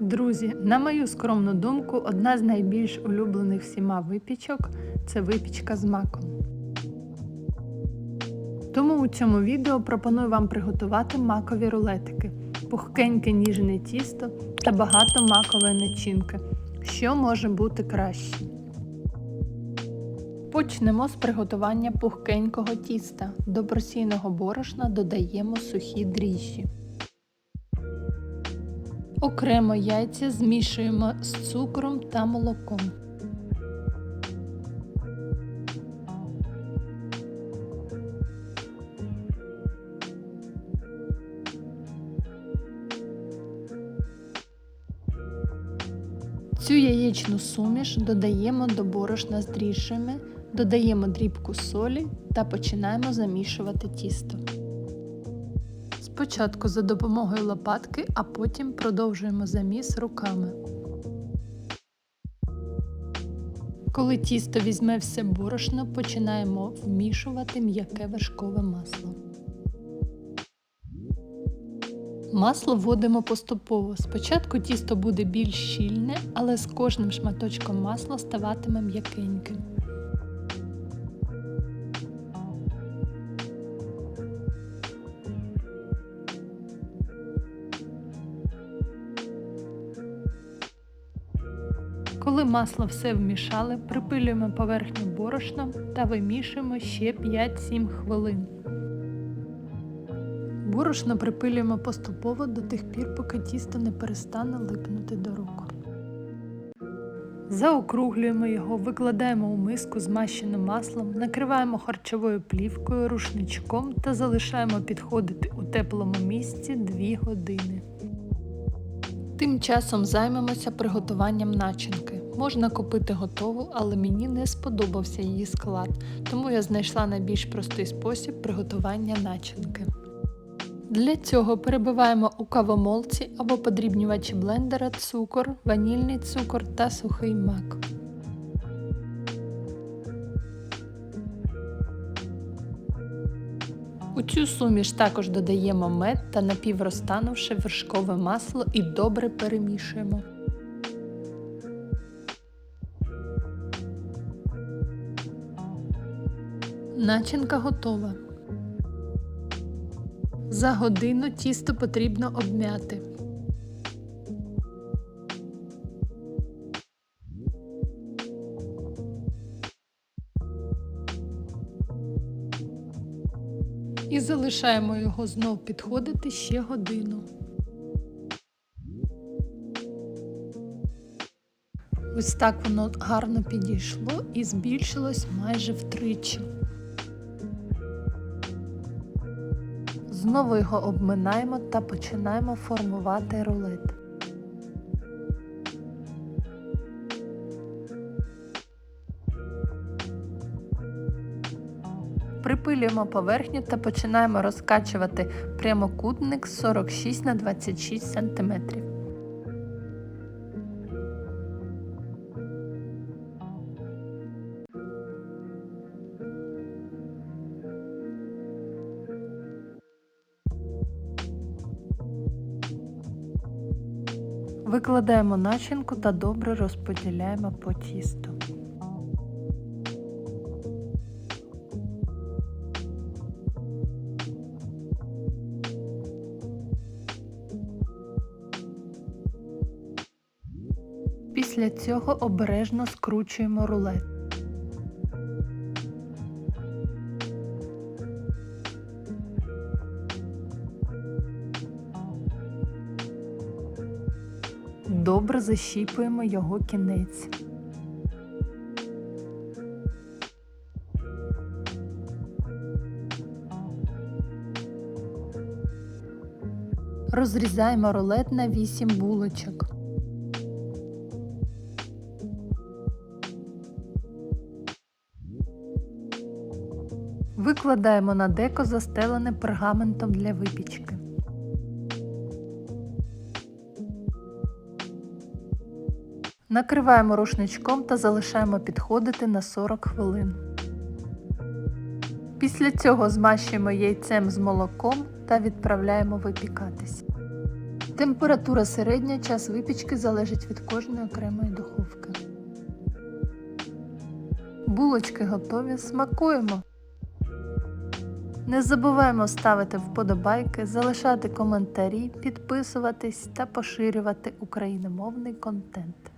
Друзі, на мою скромну думку, одна з найбільш улюблених всіма випічок це випічка з маком. Тому у цьому відео пропоную вам приготувати макові рулетики, пухкеньке ніжне тісто та багато макової начинки. Що може бути краще? Почнемо з приготування пухкенького тіста. До просійного борошна додаємо сухі дріжджі. Окремо яйця змішуємо з цукром та молоком. Цю яєчну суміш додаємо до борошна з дріжджами, додаємо дрібку солі та починаємо замішувати тісто. Спочатку за допомогою лопатки, а потім продовжуємо заміс руками. Коли тісто візьме все борошно, починаємо вмішувати м'яке вершкове масло. Масло вводимо поступово. Спочатку тісто буде більш щільне, але з кожним шматочком масла ставатиме м'якеньким. Коли масло все вмішали, припилюємо поверхню борошном та вимішуємо ще 5-7 хвилин. Борошно припилюємо поступово до тих пір, поки тісто не перестане липнути до рук. Заокруглюємо його, викладаємо у миску змащену маслом, накриваємо харчовою плівкою, рушничком та залишаємо підходити у теплому місці 2 години. Тим часом займемося приготуванням начинки. Можна купити готову, але мені не сподобався її склад, тому я знайшла найбільш простий спосіб приготування начинки. Для цього перебиваємо у кавомолці або подрібнювачі блендера цукор, ванільний цукор та сухий мак. У цю суміш також додаємо мед та напіврозтанувши вершкове масло і добре перемішуємо. Начинка готова. За годину тісто потрібно обм'яти. І залишаємо його знов підходити ще годину. Ось так воно гарно підійшло і збільшилось майже втричі. Знову його обминаємо та починаємо формувати рулет. Припилюємо поверхню та починаємо розкачувати прямокутник 46 на 26 см. Викладаємо начинку та добре розподіляємо по тісту. Після цього обережно скручуємо рулет. Добре защіпуємо його кінець. Розрізаємо рулет на 8 булочок. Викладаємо на деко застелене пергаментом для випічки. Накриваємо рушничком та залишаємо підходити на 40 хвилин. Після цього змащуємо яйцем з молоком та відправляємо випікатись. Температура середня, час випічки залежить від кожної окремої духовки. Булочки готові, смакуємо. Не забуваємо ставити вподобайки, залишати коментарі, підписуватись та поширювати україномовний контент.